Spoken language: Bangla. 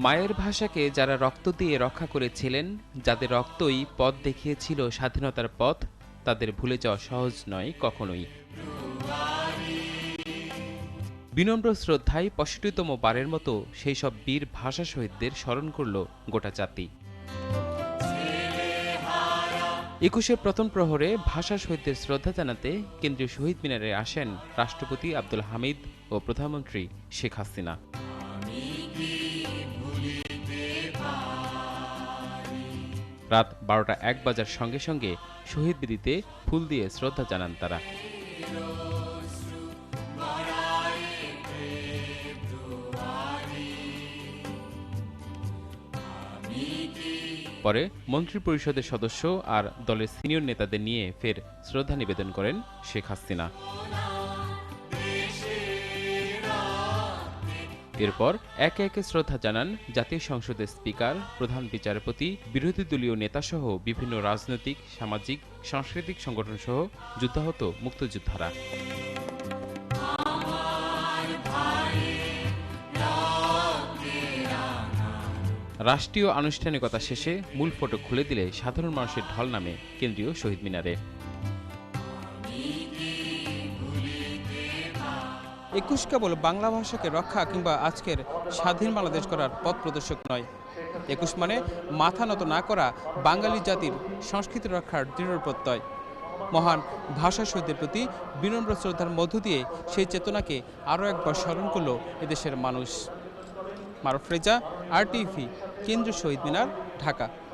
মায়ের ভাষাকে যারা রক্ত দিয়ে রক্ষা করেছিলেন, যাদের রক্তই পথ দেখিয়েছিল স্বাধীনতার পথ, তাদের ভুলে যাওয়া সহজ নয় কখনোই। বিনম্র শ্রদ্ধায় পঁয়ষট্টিতম বারের মতো সেই সব বীর ভাষা শহীদদের স্মরণ করল গোটা জাতি। একুশের প্রথম প্রহরে ভাষা শহীদদের শ্রদ্ধা জানাতে কেন্দ্রীয় শহীদ মিনারে আসেন রাষ্ট্রপতি আব্দুল হামিদ ও প্রধানমন্ত্রী শেখ হাসিনা। রাত বারোটা এক বাজার সঙ্গে সঙ্গে শহীদ বেদিতে ফুল দিয়ে শ্রদ্ধা জানান তারা। পরে মন্ত্রিপরিষদের সদস্য আর দলের সিনিয়র নেতাদের নিয়ে ফের শ্রদ্ধা নিবেদন করেন শেখ হাসিনা। এরপর একে একে শ্রদ্ধা জানান জাতীয় সংসদের স্পিকার, প্রধান বিচারপতি, বিরোধী দলীয় নেতাসহ বিভিন্ন রাজনৈতিক, সামাজিক, সাংস্কৃতিক সংগঠন সহ যুদ্ধাহত মুক্তিযোদ্ধারা। রাষ্ট্রীয় আনুষ্ঠানিকতা শেষে মূল ফটক খুলে দিলে সাধারণ মানুষের ঢল নামে কেন্দ্রীয় শহীদ মিনারে। একুশ কেবল বাংলা ভাষাকে রক্ষা কিংবা আজকের স্বাধীন বাংলাদেশ করার পথ প্রদর্শক নয়। একুশ মানে মাথা নত না করা বাঙালি জাতির সংস্কৃতি রক্ষার দৃঢ় প্রত্যয়। মহান ভাষা শহীদদের প্রতি বিনম্র শ্রদ্ধার মধ্য দিয়ে সেই চেতনাকে আরও একবার স্মরণ করল এদেশের মানুষ। Maruf Reza, R TV. কেন্দ্রীয় শহীদ মিনার ঢাকা।